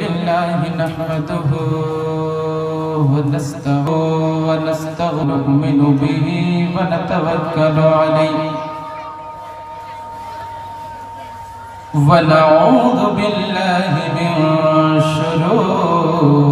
لله نحمده ونستغفره ونستغفر نؤمن به ونتوكل عليه. ونعوذ بالله من شرور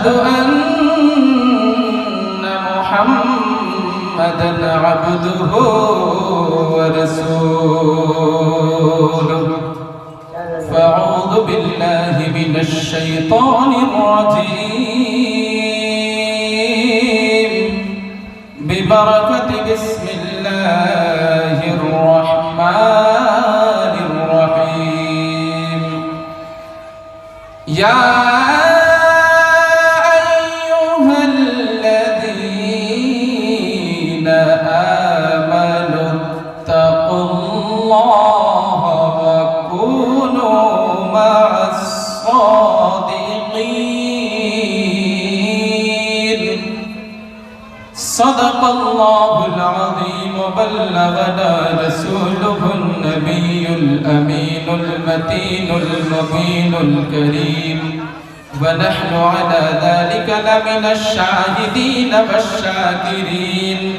ونشهد أن محمدا عبده ورسوله. فأعوذ بالله من الشيطان الرجيم. ببركة بسم الله الرحمن الرحيم. يا العظيم وبلغنا رسوله النبي الأمين المتين المبين الكريم. ونحن على ذلك لمن الشاهدين والشاكرين.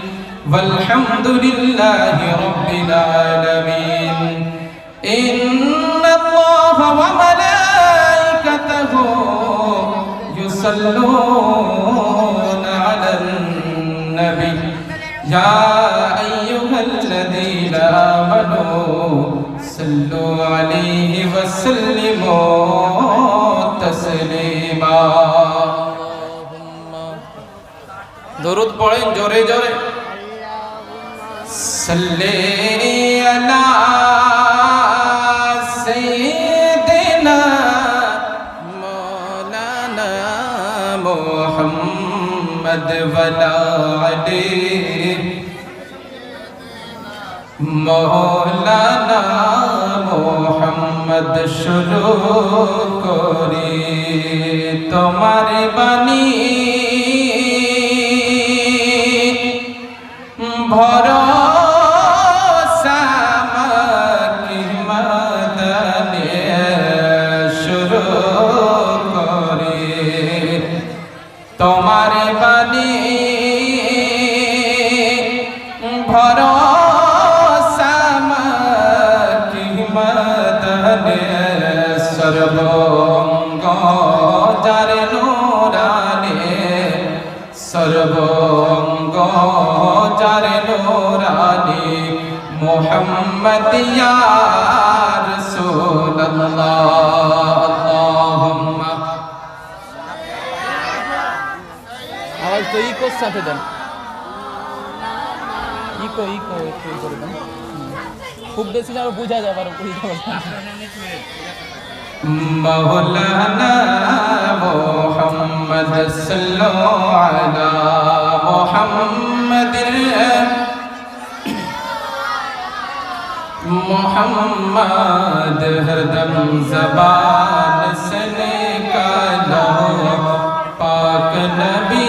والحمد لله رب العالمين. إن الله وملائكته يصلون على النبي. يا صلوا عليه وسلموا تسليما দরুদ পড়েন জোরে জোরে সাল্লি আলা সাইয়্যিদিনা মাওলানা মুহাম্মদ ওয়ালা আলি মৌলানা মোহাম্মদ শুরু করি তোমার বাণী মদনে শুরু করি তোমার বাণী মোহাম্মদ ইয়া রাসূলুল্লাহ আল্লাহুম্মা আওয়াজ তো ইকোর সাথে দেন ইকো ইকো একটু ই করে দেন হুম। খুব বেশি যেন বোঝা যায় আবার বুঝতে পারবেন مولانا محمد صلوا على محمد मोहम्मद हरदम जबान सने का पाक नबी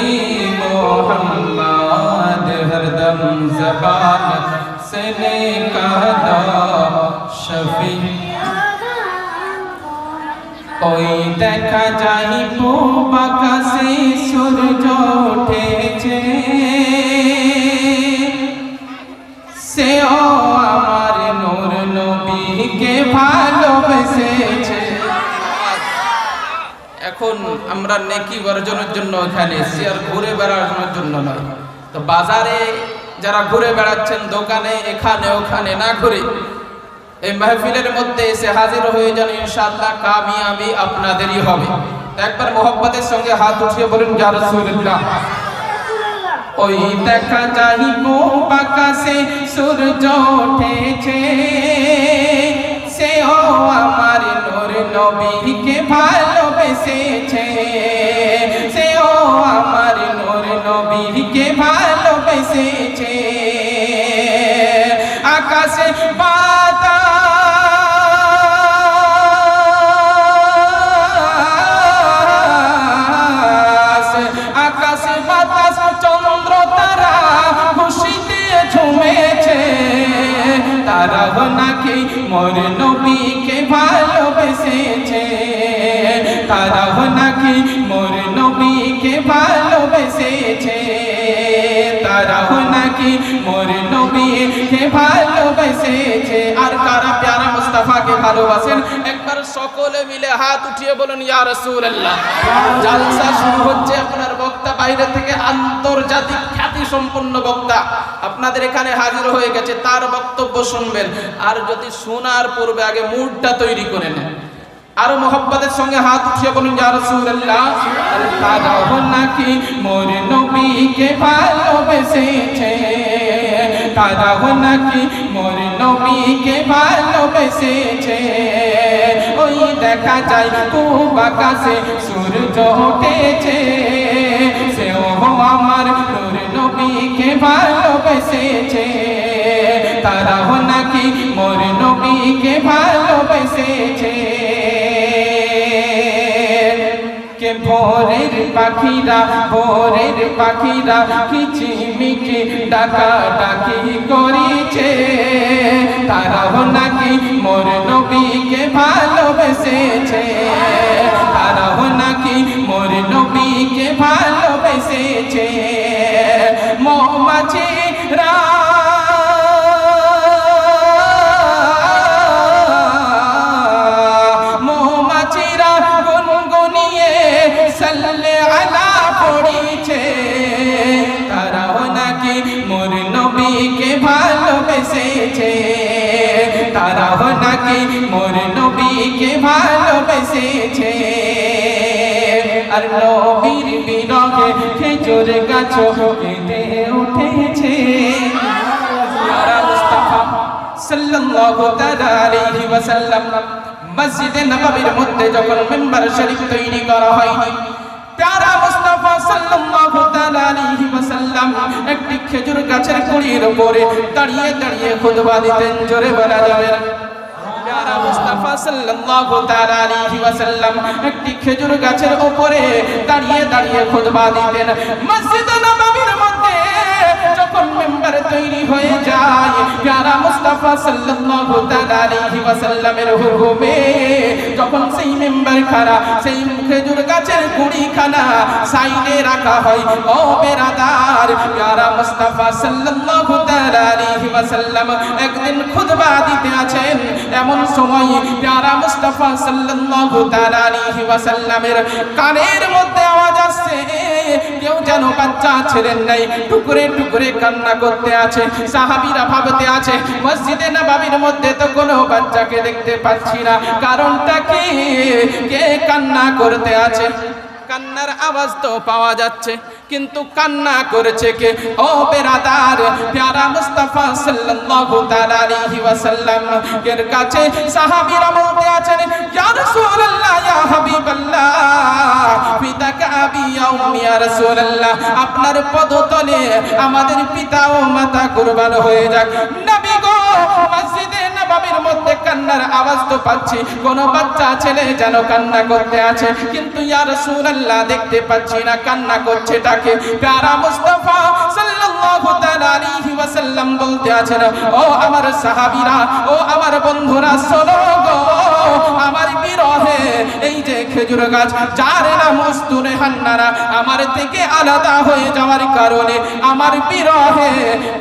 मोहम्मद हरदम जबान सने का शफी। कोई देखा जाही पूबा का से सुर जो उठे। এখন আমরা নেকি অর্জনের জন্য এখানে এসেছি আর ঘুরে বেড়ানোর জন্য নয়। তো বাজারে যারা ঘুরে বেড়াচ্ছেন, দোকানে, এখানে, ওখানে, না ঘুরে, এই মাহফিলের মধ্যে এসে হাজির হয়ে যান, ইনশাআল্লাহ কামিয়াবি আপনাদেরই হবে। একবার মোহব্বতের সঙ্গে হাত উঠিয়ে বলুন, ইয়া রাসূলুল্লাহ। ওই দেখা যাইব বাকাশে সূর্য ওঠেছে সেও আমার নূর নবীকে ভালোবেসেছে। সেও আমার নূর নবীকে ভালোবেসেছে। আকাশে বাতাস তারা নাকি নবীকে ভালোবেসেছে। তারা নাকি নবীকে ভালোবেসেছে। তারা নাকি নবীকে ভালোবেসেছে। আর কারা প্যারা মুস্তাফাকে ভালোবাসেন? একবার সকলে মিলে হাত উঠিয়ে বলুন, ইয়া রাসূলুল্লাহ। জালসা শুরু হচ্ছে, আপনার বক্তা বাইরে থেকে আন্তর্জাতিক সম্পন্ন বক্তা। আপনাদের এখানে হাজির হয়ে গেছে, তার বক্তব্য শুনবেন। আর যদি শোনার পূর্বে আগে মুডটা তৈরি করে নেন। আরও মোহাম্মদের সঙ্গে হাত উঠিয়ে বলুন রাসূলুল্লাহ তারাও নাকি মোর নবীকে ভালোবেসেছে। তারাও নাকি মোর নবীকে ভালোবেসেছে। ওই দেখা যায় খুব সূর্য উঠেছে। সেও আমার ভালোবেসেছে তারাও নাকি মোর নবীকে ভালোবেসেছে কে ভোরের পাখিরা ভোরের পাখিরা কিচিমিচি ডাকা ডাকি করেছে। তারাও নাকি মোর নবীকে ভালোবেসেছে মসজিদে মধ্যে যখন শরীফ তৈরি করা প্যারা সাল্লাল্লাহু ওয়াসাল্লাম একটি খেজুর গাছের কুড়ির উপরে দাঁড়িয়ে দাঁড়িয়ে খুতবা দিতেন, জোরে বলা যাবে প্যারা সাল্লাল্লাহু ওয়াসাল্লাম একটি খেজুর গাছের উপরে দাঁড়িয়ে দাঁড়িয়ে খুতবা দিতেন। যখন মেম্বার তৈরি হয়ে যায় প্যারা মুস্তাফা সাল্লাল্লাহু তাআলা আলাইহি ওয়াসাল্লামের হুকুমে, যখন সেই মেম্বার খারা সেই খেজুর গাছের কুড়িখানা সাইডে রাখা হয়, ও বেরাদার প্যারা মুস্তাফা সাল্লাল্লাহু তাআলা আলাইহি ওয়াসাল্লাম একদিন খুতবা দিতে আছেন, এমন সময় প্যারা মুস্তাফা সাল্লাল্লাহু তাআলা আলাইহি ওয়াসাল্লামের কানের মধ্যে আওয়াজ আসছে কেউ যেন বাচ্চা ছেড়েন নাই। টুকরে টুকরে কান্না করতে আছে, সাহাবিরা ভাবতে আছে, মসজিদে নবাবির মধ্যে তো কোনো বাচ্চাকে দেখতে পাচ্ছি না। কারণটা কি? কে কান্না করতে আছে? কান্নার আওয়াজ তো পাওয়া যাচ্ছে। কিন্তু কান্না করেছে কে? ও বেরাদার, প্যারা মুস্তাফা সাল্লাল্লাহু তাআলা আলাইহি ওয়াসাল্লাম, এর কাছে সাহাবীরা বলতে আছেন, ইয়া রাসূলুল্লাহ, ইয়া হাবিবাল্লাহ পিতাকা আবি ইয়া উম্মি ইয়া রাসূলুল্লাহ, আপনার পদতলে আমাদের পিতা ও মাতা কুরবান হয়ে যাক। নবী গো মসজিদে নববীর মধ্যে কান্নার আওয়াজ তো পাচ্ছি। কোন বাচ্চা ছেলে যেন কান্না করতে আছে। কিন্তু ইয়া রাসূলুল্লাহ, দেখতে পাচ্ছি না কান্না করছে তাকে। প্যারা মুস্তাফা সাল্লাল্লাহু আলাইহি ওয়াসাল্লাম বলতে আছেন ও আমার সাহাবীরা, ও আমার বন্ধুরা, শোনো গো, আমার বিরহে এই যে খেজুর গাছ, যার নাম মস্তুনে হান্নারা আমার থেকে আলাদা হয়ে যাওয়ার কারণে আমার বিরহে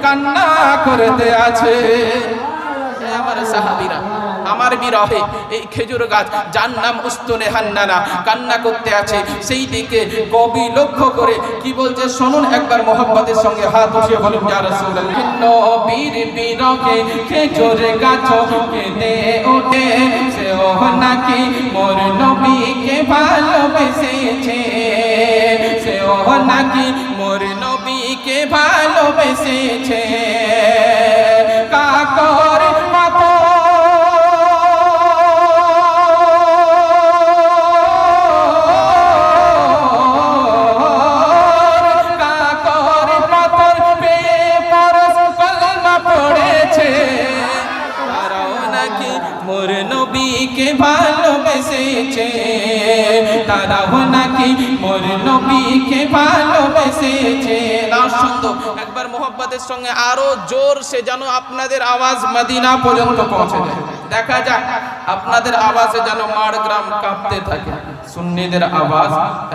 কান্না করতে আছে। এ আমার সাহাবীরা। আমার বিরহে এই খেজুর গাছ, যার নাম উস্তুনে হান্নানা, কান্না করতে আছে। সেই দিকে কবি লক্ষ্য করে কি বলছে, শুনুন একবার মোহাম্মদের সঙ্গে হাত উঠিয়ে বলুন রাসূলুল্লাহ। নবীর বিরহে খেজুর গাছ কেঁদে ওঠে সে ও নাকি মোর নবীকে ভালোবেসেছে। সে ও নাকি মোর নবীকে ভালোবেসেছে। তারাও নাকি মোর নবীকে ভালোবেসেছে। না একবার মোহব্বতের সঙ্গে আরও জোর সে যেন আপনাদের আওয়াজ মদিনা পর্যন্ত পৌঁছে যায় দেখা যাক, আপনাদের আওয়াজে যেন মার গ্রাম কাঁপতে থাকে। সুন্নিদের আওয়াজ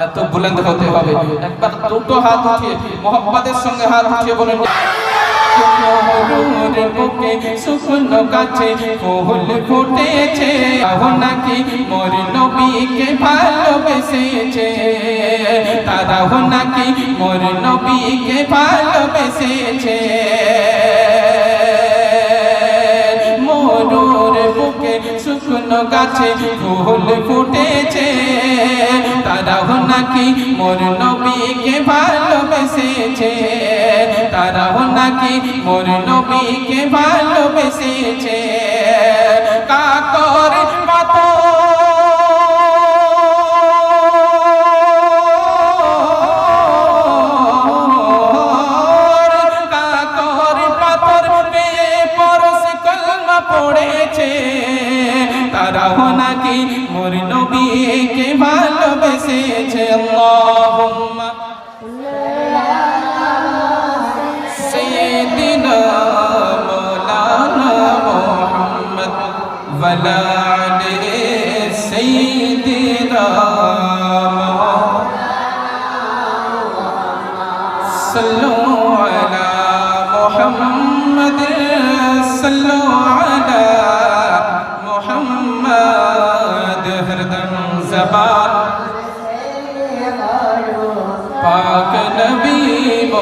এত বুলন্দ হতে হবে। একবার দুটো হাত উঠিয়ে মোহব্বতের সঙ্গে হাত উঠিয়ে বলেন মোহরুর বুকে শুকনো গাছে, ফুল ফুটেছে। আহ নাকি মোর নবীকে ভালোবেসেছে? তারাও নাকি মোর নবীকে ভালোবেসেছে? মোরুর বুকে শুকনো গাছে, ফুল ফুটেছে। তারাও নাকি মোর নবীকে ভালোবেসেছে? তারাও নাকি মোর নবীকে ভালোবেসেছে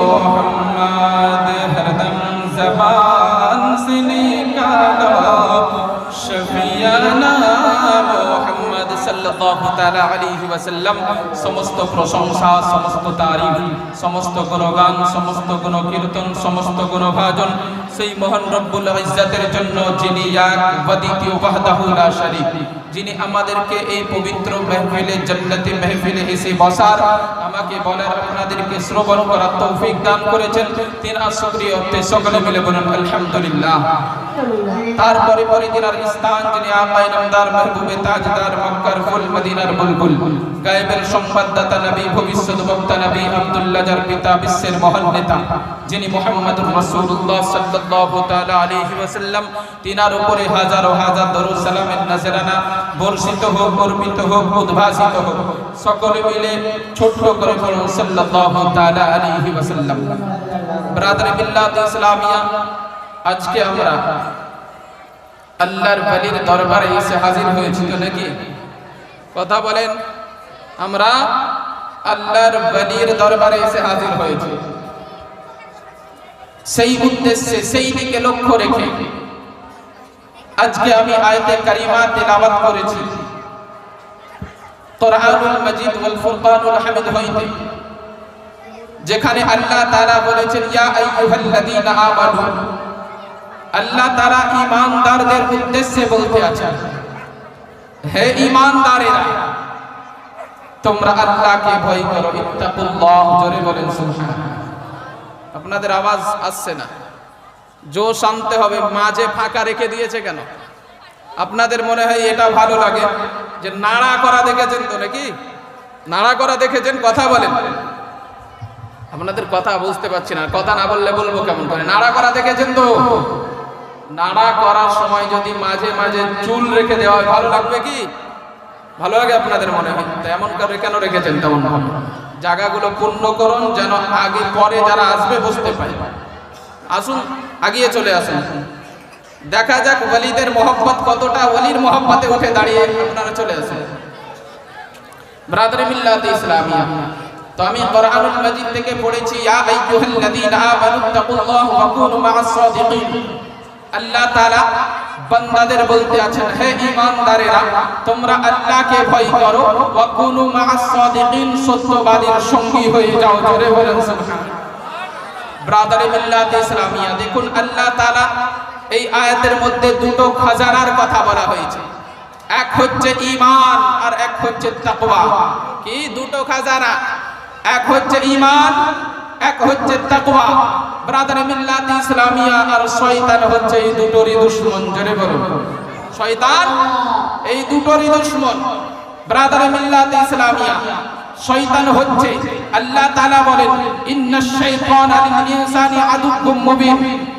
محمد ہر دم زبان سے نکالا شفیعنا মোহাম্মদ সাল্লাল্লাহু তাআলা আলাইহি ওয়াসাল্লাম। সমস্ত প্রশংসা, সমস্ত তারিফ, সমস্ত গুণগান, সমস্ত গুণকীর্তন, সমস্ত গুণভাজন সেই মহান রব্বুল ইজ্জাতের জন্য যিনি এক ওয়া দ্বিতীয় ওয়াহদাহু লা শারীক। যিনি আমাদেরকে এই পবিত্র মেহফিলে, জান্নাতি মেহফিলে এসে বসার, আমাকে বলার, আপনাদেরকে শ্রবণ করার তৌফিক দান করেছেন। তিনার শুকরিয়া তে সকলে মিলে বলুন, আলহামদুলিল্লাহ। তারপরে পরে তিনার স্থান, যিনি আল্লাহ নামদার মাহবুবে তাজদার মক্কার ফুল মদিনার বুলবুল, গায়েবের সংবাদদাতা নবী, ভবিষ্যৎ বক্তা নবী আব্দুল্লাহ যার পিতা, বিশ্বের মহান নেতা, যিনি মুহাম্মদুর রাসূলুল্লাহ সাল্লাল্লাহু তাআলা আলাইহি ওয়াসাল্লাম, তিনার উপরে হাজার হাজার দরুদ সালামের নজরানা বর্ষিত হোক অর্পিত হোক, উদ্ভাসিত হোক, সকলে মিলে ছোট্ট করে বলুন, সাল্লাল্লাহু তাআলা আলাইহি ওয়াসাল্লাম। ব্রাদার ইসলামিয়া, আজকে আমরা আল্লাহর বলির দরবারে এসে হাজির হয়েছি তো নাকি? কথা বলেন, আমরা আল্লাহর বলির দরবারে এসে হাজির হয়েছি। সেই উদ্দেশ্যে, সেই দিকে লক্ষ্য রেখে আজকে আমি আয়াতে কারিমা তেলাওয়াত করেছি। কোরআনুল মাজিদ ওয়াল ফুরকানুল হামিদ হইতে। যেখানে আল্লাহ তাআলা বলেছেন, ইয়া আইয়ুহাল্লাযীনা আমানু। আল্লাহ তারা ইমানদারদের উদ্দেশ্যে বলতে আছেন, হে ইমানদারেরা তোমরা আল্লাহকে ভয় করো। ইত্তাকুল্লাহ। জোরে বলেন সুবহানাল্লাহ। আপনাদের আওয়াজ আসছে না? জোশ আনতে হবে, মাঝে ফাঁকা রেখে দিয়েছে কেন? আপনাদের মনে হয় এটা ভালো লাগে যে নাড়া করা দেখেছেন তো নাকি? নাড়া করা দেখেছেন, কথা বলেন। আপনাদের কথা বুঝতে পারছি না, কথা না বললে বলব কেমন করে? নাড়া করা দেখেছেন তো? নাড়া করার সময় যদি মাঝে মাঝে চুল রেখে দেওয়া হয়, ভালো লাগবে কি? ভালো লাগে আপনাদের মনে হয়? এমন করে কেন রেখেছেন তেমন ভাবে? জায়গাগুলো পূর্ণ করুন, যেন আগে পরে যারা আসবে বুঝতে পারে। আসুন, আগিয়ে চলে আসুন। দেখা যাক ওলিদের মোহব্বত কতটা। ওলির মোহব্বতে উঠে দাঁড়িয়ে আপনারা চলে আসেন। ব্রাদারে মিল্লাত ইসলামিয়া। তো আমি কোরআনুল মাজিদ থেকে পড়েছি, ইয়া আইয়ুহাল্লাযীনা ওয়া কুনু মা'আস সাদিকিন। আল্লাহ তাআলা বান্দাদের বলতে আছেন, হে ঈমানদারেরা, তোমরা আল্লাহকে ভয় করো। ওয়া কুনু মা'আস সাদিকিন, সত্যবাদীর সঙ্গী হয়ে যাও। জোরে বলেন, সুবহানাল্লাহ। ব্রাদারে মিল্লাত ইসলামিয়া, দেখুন আল্লাহ তাআলা এই আয়াতের মধ্যে দুটো খাজানার কথা বলা হয়েছে। এক হচ্ছে ঈমান আর এক হচ্ছে তাকওয়া। কি দুটো খাজানা? এক হচ্ছে ঈমান, এক হচ্ছে তাকওয়া। ব্রাদারে মিল্লাত ইসলামিয়া আর শয়তান হচ্ছে এই দুটোরই দুশমন, জোরে বলুন। শয়তান, এই দুটোরই দুশমন। ব্রাদারে মিল্লাত ইসলামিয়া। শয়তান হচ্ছে। আল্লাহ তাআলা বলেন ইন্নাশ শাইতানা লিল ইনসানি আদুউম মুবিন।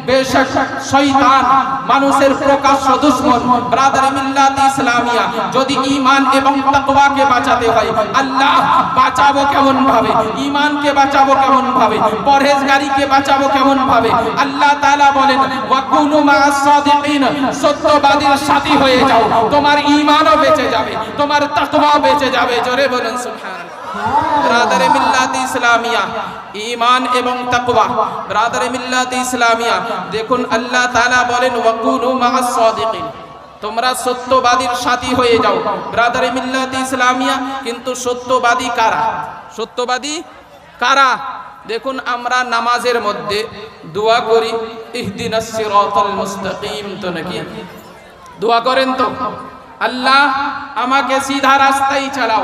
বেশক শয়তান মানুষের প্রকাশ্য দুশমন। ব্রাদার মিল্লাত ইসলামিয়া, যদি ঈমান এবং তাকওয়াকে বাঁচাতে হয়, আল্লাহ বাঁচাবো কেমন ভাবে ঈমানকে বাঁচাবো কেমন ভাবে পরহেজগারিকে বাঁচাবো কেমন ভাবে আল্লাহ তাআলা বলেন ওয়াকুনু মা'আস সাদিকিন। সত্যবাদীর সাথী হয়ে যাও। তোমার ঈমানও বেঁচে যাবে, তোমার তাকওয়াও বেঁচে যাবে। জোরে বলুন, সুবহানাল্লাহ। ব্রাদারে ইসলামিয়া, ঈমান এবং ব্রাদারে ইসলামিয়া, দেখুন আল্লাহ বলেন তোমরা সত্যবাদীর সাথী হয়ে যাও। ব্রাদারে মিল্লাত ইসলামিয়া, কিন্তু সত্যবাদী কারা? সত্যবাদী কারা? দেখুন, আমরা নামাজের মধ্যে দোয়া করি মুস্তাকিম তো নাকি? দোয়া করেন তো? আল্লাহ, আমাকে সিধা রাস্তায় চালাও।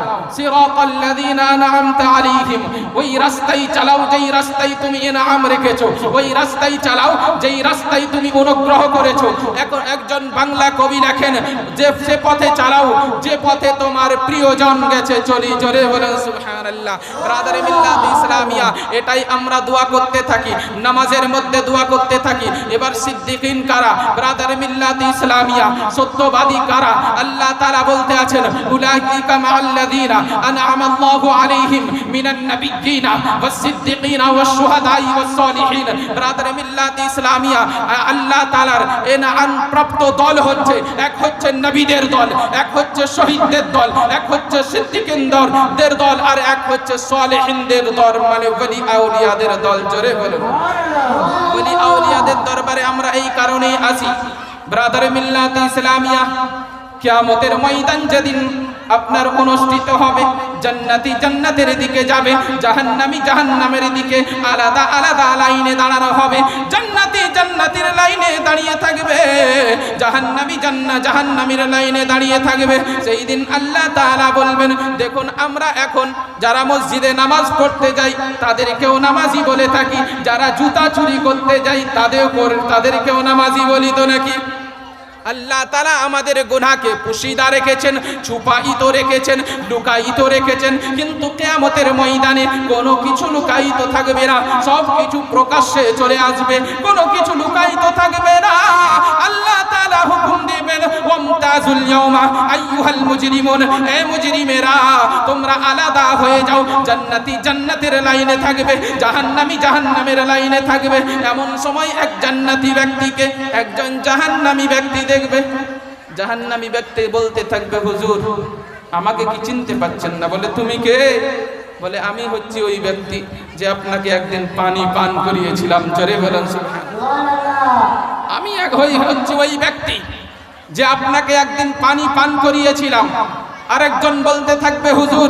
আলাইহিম। ওই রাস্তায় চালাও যেই রাস্তায় তুমি ইনআম রেখেছো। ওই রাস্তায় চালাও যেই রাস্তায় তুমি অনুগ্রহ করেছ। এখন একজন বাংলা কবি লেখেন, যে সে পথে চালাও, যে পথে তোমার প্রিয়জন গেছে, চলি জোরে বলেন সুবহানাল্লাহ। ব্রাদারে মিল্লাত ইসলামিয়া, এটাই আমরা দোয়া করতে থাকি, নামাজের মধ্যে দোয়া করতে থাকি। এবার সিদ্দিকিন কারা? ব্রাদার মিল্লাত ইসলামিয়া, সত্যবাদী কারা? আল্লাহ তাআলা বলতে আছেন, উলাইকা মাআল্লাযীনা আনআমা আল্লাহু আলাইহিম মিনান নাবিয়্যিনা ওয়াস-সিদ্দিকিনা ওয়াশ-শুহাদাই ওয়াস-সালিহিন। ব্রাদারে মিল্লাত ইসলামিয়া, আল্লাহ তাআলার এনাম প্রাপ্ত দল হচ্ছে, এক হচ্ছে নবীদের দল, এক হচ্ছে শহীদদের দল, এক হচ্ছে সিদ্দিকিনদের দল, আর এক হচ্ছে সালেহিনদের দল। মানে ওলি আউলিয়াদের দল, জোরে বলুন। ওলি আউলিয়াদের দরবারে আমরা এই কারণেই আসি ব্রাদার মিল্লাত ইসলামিয়া কিয়ামতের ময়দান যেদিন আপনার অনুষ্ঠিত হবে, জান্নাতি জান্নাতের দিকে যাবে, জাহান্নামি জাহান্নামের দিকে আলাদা আলাদা লাইনে দাঁড়ানো হবে, জান্নাতি জান্নাতের লাইনে দাঁড়িয়ে থাকবে, জাহান্নামি জান্না জাহান্নামীর লাইনে দাঁড়িয়ে থাকবে। সেই দিন আল্লাহ তাআলা বলবেন, দেখুন, আমরা এখন যারা মসজিদে নামাজ পড়তে যাই, তাদেরকেও নামাজি বলে থাকি। যারা জুতা চুরি করতে যাই তাদেরও তাদেরকেও নামাজি বলি তো নাকি? আল্লাহ তালা আমাদের গুনাহকে পুশিদা রেখেছেন ছুপায়িত রেখেছেন লুকায়িত রেখেছেন। কিন্তু কেয়ামতের ময়দানে কোনো কিছু লুকায়িত থাকবে না, সব কিছু প্রকাশ্যে চলে আসবে। কোনো কিছু লুকায়িত থাকবে না। আল্লাহ তালা হুকুম দিবেন, ওয়ামতাজুল ইয়াওমা আইয়ুহাল মুজরিমুন। হে মুজরিমেরা, তোমরা আলাদা হয়ে যাও। জান্নাতি জান্নাতের লাইনে থাকবে, জাহান্নামী জাহান্নামের লাইনে থাকবে। এমন সময় এক জান্নাতি ব্যক্তিকে, একজন জাহান্নামী ব্যক্তি দেখবে? জাহান্নামী ব্যক্তি বলতে থাকবে, হুজুর, আমাকে কি চিনতে পাচ্ছেন না? বলে, তুমি কে? বলে, আমি হচ্ছি ওই ব্যক্তি যে আপনাকে একদিন পানি পান করিয়েছিলাম। চরে বলেন। আমি এক হই হচ্ছি ওই ব্যক্তি যে আপনাকে একদিন পানি পান করিয়েছিলাম। আরেকজন বলতে থাকবে, হুজুর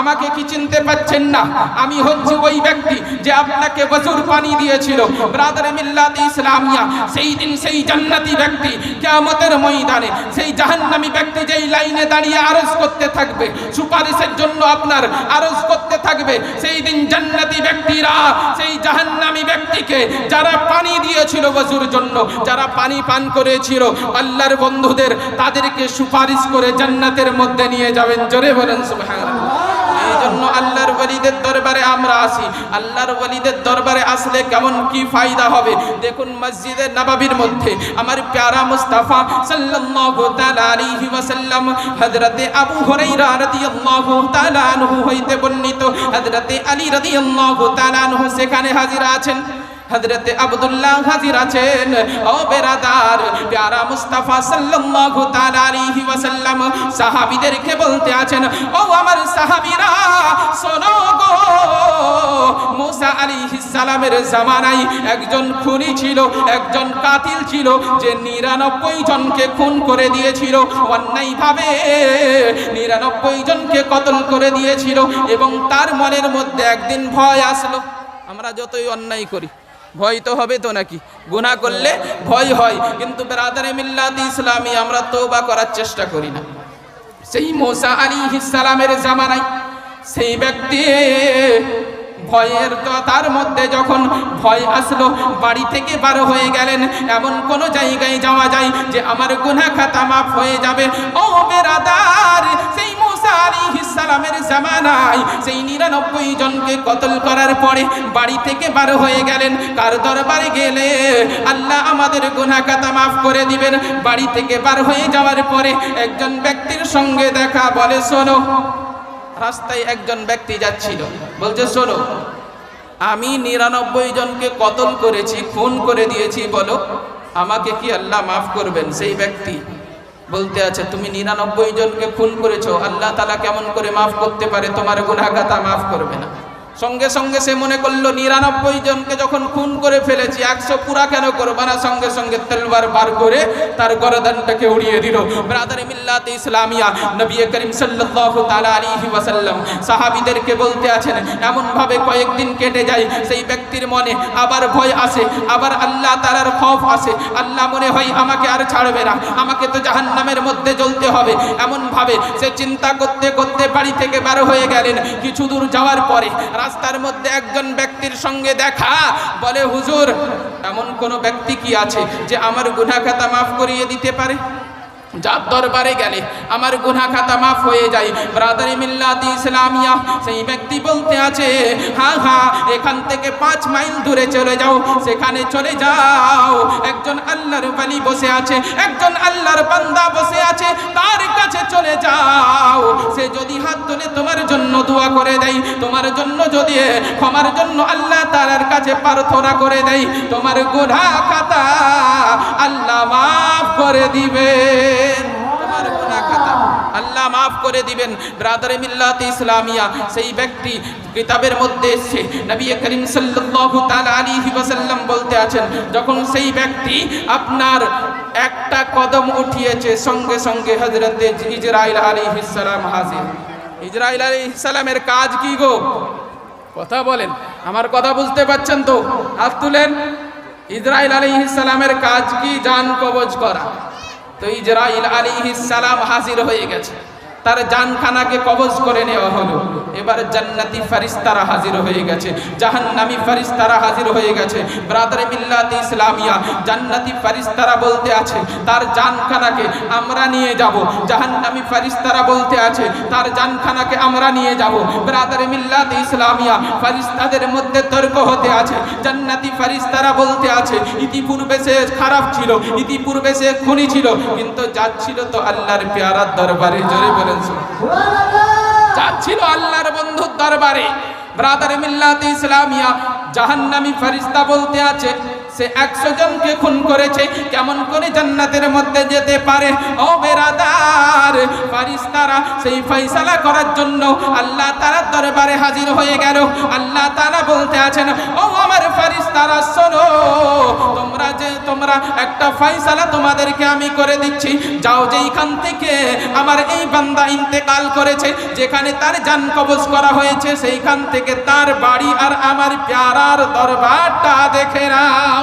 আমাকে কি চিনতে পাচ্ছেন না? আমি হচ্ছি ওই ব্যক্তি যে আপনাকে ওযুর পানি দিয়েছিল। ব্রাদারে মিল্লাত ইসলামিয়া, সেই দিন সেই জান্নাতি ব্যক্তি কিয়ামতের ময়দানে, সেই জাহান্নামী ব্যক্তি যেই লাইনে দাঁড়িয়ে আরজ করতে থাকবে, সুপারিশের জন্য আপনার আরজ করতে থাকবে, সেই দিন জান্নাতি ব্যক্তিরা, সেই জাহান্নামী ব্যক্তিকে যারা পানি দিয়েছিল ওযুর জন্য, যারা পানি পান করেছিল, আল্লাহর বন্ধুদের তাদেরকে সুপারিশ করে জান্নাতের মধ্যে নিয়ে যাবেন। জোরে বলেন সুবহানাল্লাহ। এই জন্য আল্লাহর ওয়ালিদের দরবারে আমরা আসি আল্লাহর ওয়ালিদের দরবারে আসলে কেমন কি ফায়দা হবে? দেখুন মসজিদে নববীর মধ্যে আমার প্যারা মুস্তাফা সাল্লাল্লাহু তাআলা আলাইহি ওয়াসাল্লাম হযরতে আবু হুরায়রা রাদিয়াল্লাহু তাআলা আনহু হইতে বর্ণিত। হযরতে আলী রাদিয়াল্লাহু তাআলা আনহু সেখানে হাজির আছেন। হযরতে আব্দুল্লাহ হাজির আছেন। ও বেরাদার, প্যারা মুস্তাফা সাল্লাল্লাহু তাআলা আলাইহি ওয়াসাল্লাম সাহাবীদেরকে বলতে আছেন, ও আমার সাহাবীরা, শোনো গো, মুসা আলাইহিস সালামের জামানায় একজন খুনি ছিল, একজন কাতিল ছিল, যে নিরানব্বই জনকে খুন করে দিয়েছিল, অন্যায়ভাবে নিরানব্বই জনকে কতল করে দিয়েছিল এবং তার মনের মধ্যে একদিন ভয় আসলো। আমরা যতই অন্যায় করি ভয় তো হবে তো নাকি? গুনাহ করলে ভয় হয়। কিন্তু বেরাদারে মিল্লাত ইসলামী, আমরা তওবা করার চেষ্টা করি না। সেই মোসা আলী সালামের জামানায় সেই ব্যক্তি ভয়ের তো তার মধ্যে যখন ভয় আসলো, বাড়ি থেকে বার হয়ে গেলেন। এমন কোন জায়গায় যাওয়া যায় যে, আমার গুনাহ খাতা মাফ হয়ে যাবে। ও বেরাদার, সেই মুসা জামানায় সেই নিরানব্বই জনকে কতল করার পরে বাড়ি থেকে বার হয়ে গেলেন। কার দরবারে গেলে? আল্লাহ আমাদের গুনাহ খাতা মাফ করে দিবেন। বাড়ি থেকে বার হয়ে যাওয়ার পরে একজন ব্যক্তির সঙ্গে দেখা বলে, শোনো। রাস্তায় একজন ব্যক্তি যাচ্ছিল। বলছে, শোনো, আমি নিরানব্বই জনকে কতল করেছি, খুন করে দিয়েছি, বলো। আমাকে কি আল্লাহ মাফ করবেন? সেই ব্যক্তি বলতে আছে, তুমি নিরানব্বই জনকে খুন করেছ, আল্লাহ তালা কেমন করে মাফ করতে পারে? তোমার গুনাগাতা মাফ করবে না। সঙ্গে সঙ্গে সে মনে করল, নিরানব্বই জনকে যখন খুন করে ফেলেছি, একশো পুরা কেন করব না? সঙ্গে সঙ্গে তেলবার বার করে তার গরদানটাকে উড়িয়ে দিল। ব্রাদার মিল্লাতে ইসলামিয়া, নবী করিম সাল্লাল্লাহু তাআলা আলাইহি সাহাবীদেরকে বলতে আছেন, এমনভাবে কয়েকদিন কেটে যায়, সেই ব্যক্তির মনে আবার ভয় আসে, আবার আল্লাহ তাআলার খৌফ আসে। আল্লাহ মনে হয় আমাকে আর ছাড়বে না, আমাকে তো জাহান্নামের মধ্যে জ্বলতে হবে। এমনভাবে সে চিন্তা করতে করতে বাড়ি থেকে বার হয়ে গেলেন। কিছু দূর যাওয়ার পরে রাস্তার মধ্যে একজন ব্যক্তির সঙ্গে দেখা বলে, হুজুর, এমন কোন ব্যক্তি কি আছে যে আমার গুনা খাতা মাফ করিয়ে দিতে পারে? যার দরবারে গেলে আমার গুনা খাতা মাফ হয়ে যায়। ব্রাদারি মিল্লাতি ইসলামিয়া, সেই ব্যক্তি বলতে আছে হ্যাঁ হ্যাঁ এখান থেকে পাঁচ মাইল দূরে চলে যাও, সেখানে চলে যাও। একজন আল্লাহর বালি বসে আছে, একজন আল্লাহর বান্দা বসে আছে, তার কাছে চলে যাও। সে যদি হাত তুলে তোমার জন্য দোয়া করে দেয়, তোমার জন্য যদি ক্ষমার জন্য আল্লাহ তার কাছে প্রার্থনা করে দেয়, তোমার গুনা খাতা আল্লাহ মাফ করে দিবেন। তোমার গুনাহ খাতা আল্লাহ মাফ করে দিবেন। ব্রাদার মিল্লাত ইসলামিয়া, সেই ব্যক্তি কিতাবের মধ্যে এসে নবী করিম সাল্লাল্লাহু তাআলা আলাইহি ওয়াসাল্লাম বলতে আছেন, যখন সেই ব্যক্তি আপনার একটা কদম উঠিয়েছে, সঙ্গে সঙ্গে হযরত ইজরাইল আলাইহিস সালাম হাজির। ইজরাইল আলাইহিস সালামের কাজ কি গো? কথা বলেন। আমার কথা বুঝতে পারছেন তো? হাত তুলেন। ইসরাইল আলাইহিস সালামের কাজ কি? জান কবজ করা। তো ইজরাইল আলী সালাম হাজির হয়ে গেছে। তার জানখানাকে কবজ করে নেওয়া হলো। এবার জান্নাতি ফারিস্তারা হাজির হয়ে গেছে। জাহান্নামী ফারিস্তারা হাজির হয়ে গেছে। ব্রাদারে মিল্লাত ইসলামিয়া, জান্নাতি ফারিস্তারা বলতে আছে, তার জানখানাকে আমরা নিয়ে যাব। জাহান্নামী ফারিস্তারা বলতে আছে, তার জানখানাকে আমরা নিয়ে যাব। ব্রাদারে মিল্লাত ইসলামিয়া ফারিস্তাদের মধ্যে তর্ক হতে আছে। জান্নাতি ফারিস্তারা বলতে আছে, ইতিপূর্বে সে খারাপ ছিল, ইতিপূর্বে সে খুনি ছিল, কিন্তু যাচ্ছিল তো আল্লাহর পেয়ারার দরবারে। জোরে বলেন যাচ্ছিল আল্লাহর বন্ধুর দরবারে। ব্রাদার মিল্লাতে ইসলামিয়া জাহান্নামী ফারিস্তা বলতে আছে সে একশো জনকে খুন করেছে। কেমন করে জান্নাতের মধ্যে যেতে পারে? ও বেরাদার ফারিস্তারা সেই ফয়সালা করার জন্য আল্লাহ তারা দরবারে হাজির হয়ে গেল। আল্লাহ তারা বলতে আছেন, ও আমার ফারিস্তারা শোনো, তোমরা যে, তোমরা একটা ফয়সালা তোমাদেরকে আমি করে দিচ্ছি। যাও যেইখান থেকে আমার এই বান্দা ইন্তেকাল করেছে, যেখানে তার জান কবজ করা হয়েছে, সেইখান থেকে তার বাড়ি আর আমার প্যারার দরবারটা দেখে নাও।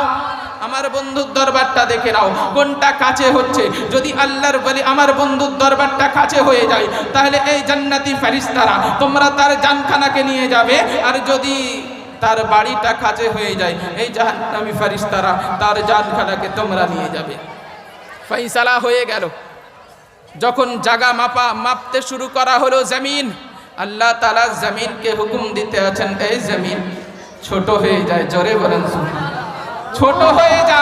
আমার বন্ধুর দরবারটা দেখে নাও। কোনটা কাছে হচ্ছে? যদি আল্লাহর বলি, আমার বন্ধুর দরবারটা কাছে হয়ে যায়, তাহলে এই জান্নাতি ফারিস্তারা তোমরা তার জানখানাকে নিয়ে যাবে। আর যদি তার বাড়িটা কাছে হয়ে যায়, এই জাহান্নামী ফারিস্তারা তার জানখানাকে তোমরা নিয়ে যাবে। ফয়সালা হয়ে গেল। যখন জাগা মাপা, মাপতে শুরু করা হলো জমিন, আল্লাহ তালা জমিনকে হুকুম দিতে আছেন, এই জমিন ছোট হয়ে যায়, জোরে বলেন শুনুন। ছোট হয়ে যা।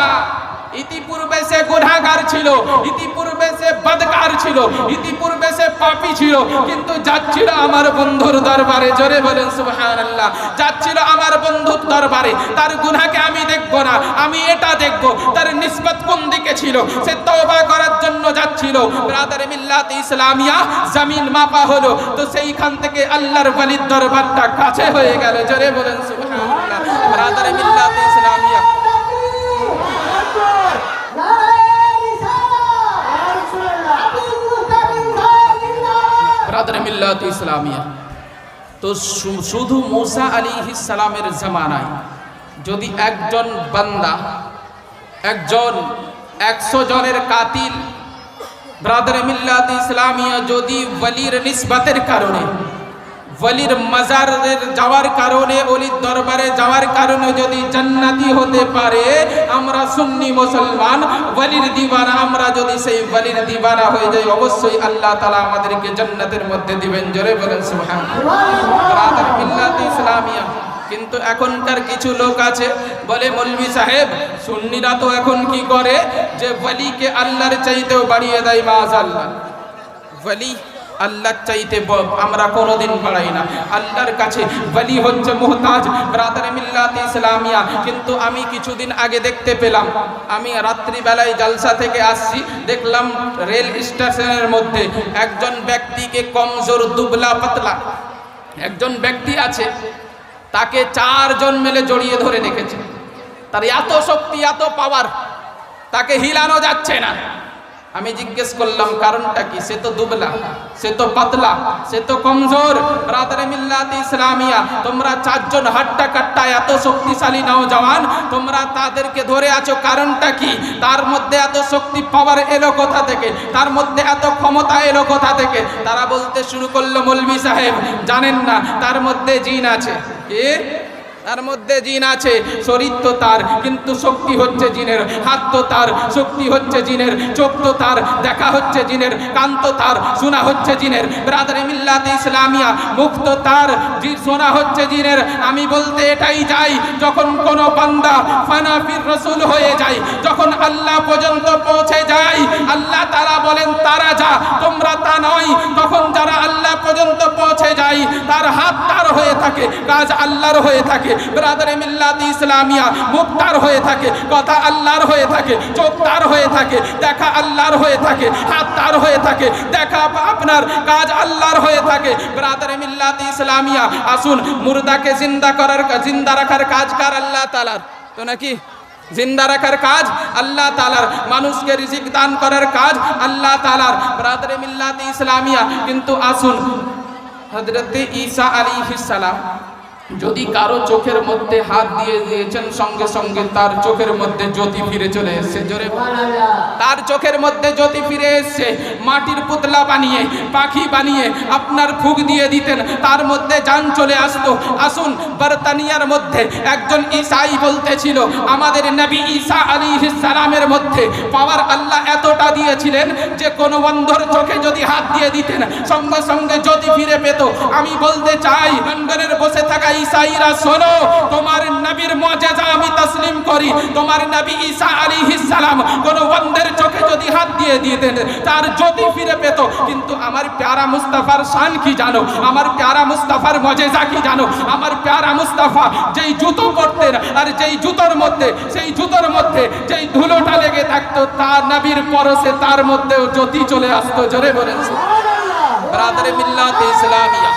ইতিপূর্বে সে গুনাহগার ছিল, ইতিপূর্বে সে বদকার ছিল, ইতিপূর্বে সে পাপী ছিল, কিন্তু যাচ্ছিল আমার বন্ধুর দরবারে। জোরে বলেন, সুবহানাল্লাহ। যাচ্ছিল আমার বন্ধুর দরবারে। তার গুনাহকে আমি দেখব না, আমি এটা দেখব। তার নিসবত কোন দিকে ছিল? সে তওবা করার জন্য যাচ্ছিল। ব্রাদার মিল্লাত ইসলামিয়া জমিন মাপা হলো। তো সেইখান থেকে আল্লাহর ওয়ালির দরবারটা কাছে হয়ে গেল। জোরে বলেন, সুবহানাল্লাহ। ব্রাদার মিল্লাত ইসলামিয়া। ব্রাদার মিল্লাত ইসলামিয়া। তো শুধু মুসা আলী সালামের জামানায় যদি একজন বান্দা, একজন একশো জনের কাতিল, ব্রাদার মিল্লাত ইসলামিয়া যদি ওয়ালির নিসবাতের কারণে ওয়ালির মাজারের যাওয়ার কারণে অলির দরবারে যাওয়ার কারণে যদি জান্নাতি হতে পারে, আমরা সুন্নি মুসলমান, ওয়ালির দিবানা আমরা যদি সেই ওয়ালির দিবানা হয়ে যাই, অবশ্যই আল্লাহ তাআলা আমাদেরকে জান্নাতের মধ্যে দিবেন। জোরে বলেন ইসলামিয়া। কিন্তু এখনকার কিছু লোক আছে, বলে মৌলভী সাহেব, সুন্নিরা তো এখন কি করে? যে ওয়ালিকে আল্লাহর চাইতেও বাড়িয়ে দেয় মাজ আল্লাহ ওয়ালি আল্লাহর চাইতে আমরা কোনোদিন বাড়াই না। আল্লাহর কাছে ওয়ালি হচ্ছে, মোহতাজ, ব্রাদার মিল্লাত ইসলামিয়া, কিন্তু আমি কিছুদিন আগে দেখতে পেলাম, আমি রাত্রিবেলায় জালসা থেকে আসছি, দেখলাম রেল স্টেশনের মধ্যে একজন ব্যক্তিকে কমজোর, দুবলা, পাতলা একজন ব্যক্তি আছে, তাকে চারজন মেলে জড়িয়ে ধরে রেখেছে। তার এত শক্তি, এত পাওয়ার তাকে হিলানো যাচ্ছে না। আমি জিজ্ঞেস করলাম, কারণটা কি? সে তো দুবলা, সে তো পাতলা, সে তো কমজোর। ব্রাদারে মিল্লাত ইসলামিয়া, তোমরা চারজন হাট্টা কাট্টা এত শক্তিশালী নাও জওয়ান, তোমরা তাদেরকে ধরে আছো, কারণটা কি? তার মধ্যে এত শক্তি পাওয়ার এলো কোথা থেকে? তার মধ্যে এত ক্ষমতা এলো কোথা থেকে? তারা বলতে শুরু করল, মৌলভী সাহেব, জানেন না, তার মধ্যে জিন আছে। কি? তার মধ্যে জিন আছে, শরীর তো তার, কিন্তু শক্তি হচ্ছে জিনের, হাত তো তার, শক্তি হচ্ছে জিনের, চোখ তো তার, দেখা হচ্ছে জিনের, কান তো তার, শোনা হচ্ছে জিনের। ব্রাদারে মিল্লাত ইসলামিয়া, মুখ তো তার শোনা হচ্ছে জিনের। আমি বলতে এটাই যাই যখন কোন বান্দা ফানাফির রসুল হয়ে যায়, যখন আল্লাহ পর্যন্ত পৌঁছে যায়, আল্লাহ তারা বলেন, তারা যা, তোমরা তা নয়। তখন যারা আল্লাহ পর্যন্ত পৌঁছে যায়, তার হাত তার হয়ে থাকে, কাজ আল্লাহর হয়ে থাকে। ব্রাদারে মিল্লাত ইসলামিয়া মুখ তার হয়ে থাকে, কথা আল্লাহর হয়ে থাকে চোখ তার হয়ে থাকে, দেখা আল্লাহর হয়ে থাকে হাত তার হয়ে থাকে, দেখা আপনার কাজ আল্লাহর হয়ে থাকে। ব্রাদারে মিল্লাত ইসলামিয়া, আসুন, মুর্দাকে জিন্দা করার, জিন্দা রাখার কাজ কার আল্লাহ তালার তো নাকি? জিন্দা রাখার কাজ আল্লাহ তালার মানুষকে রিজিক দান করার কাজ আল্লাহ তালার ব্রাদারে মিল্লাত ইসলামিয়া, কিন্তু আসুন হজরতে ঈসা আলী সালাম যদি কারও চোখের মধ্যে হাত দিয়ে দিয়েছেন, সঙ্গে সঙ্গে তার চোখের মধ্যে জ্যোতি ফিরে চলে এসছে। জোরে তার চোখের মধ্যে জ্যোতি ফিরে এসছে। মাটির পুতলা বানিয়ে, পাখি বানিয়ে আপনার ফুক দিয়ে দিতেন। তার মধ্যে যান চলে আসতো। আসুন, বর্তানিয়ার মধ্যে একজন ঈসাই বলতেছিল, আমাদের নবী ঈসা আলী সালামের মধ্যে পাওয়ার আল্লাহ এতটা দিয়েছিলেন যে কোনো বন্ধর চোখে যদি হাত দিয়ে দিতেন, সঙ্গে সঙ্গে জ্যোতি ফিরে পেত। আমি বলতে চাই লন্ডনের বসে থাকা শোনো, তোমার নবীর আমি তসলিম করি। তোমার নবী ঈসা কোন বন্ধের চোখে যদি হাত দিয়ে দিতেন, তার ফিরে পেত। কিন্তু আমার প্যারা মুস্তাফার শান কি জানো? আমার প্যারা মুস্তাফার মজেজা কি জানো? আমার প্যারা মুস্তাফা যেই জুতো পরতেন আর যেই জুতোর মধ্যে, সেই জুতোর মধ্যে যেই ধুলোটা লেগে থাকতো তার নবীর পরশে তার মধ্যেও জ্যোতি চলে আসতো। জোরে বলেন ব্রাদারে মিল্লাত ইসলামিয়া।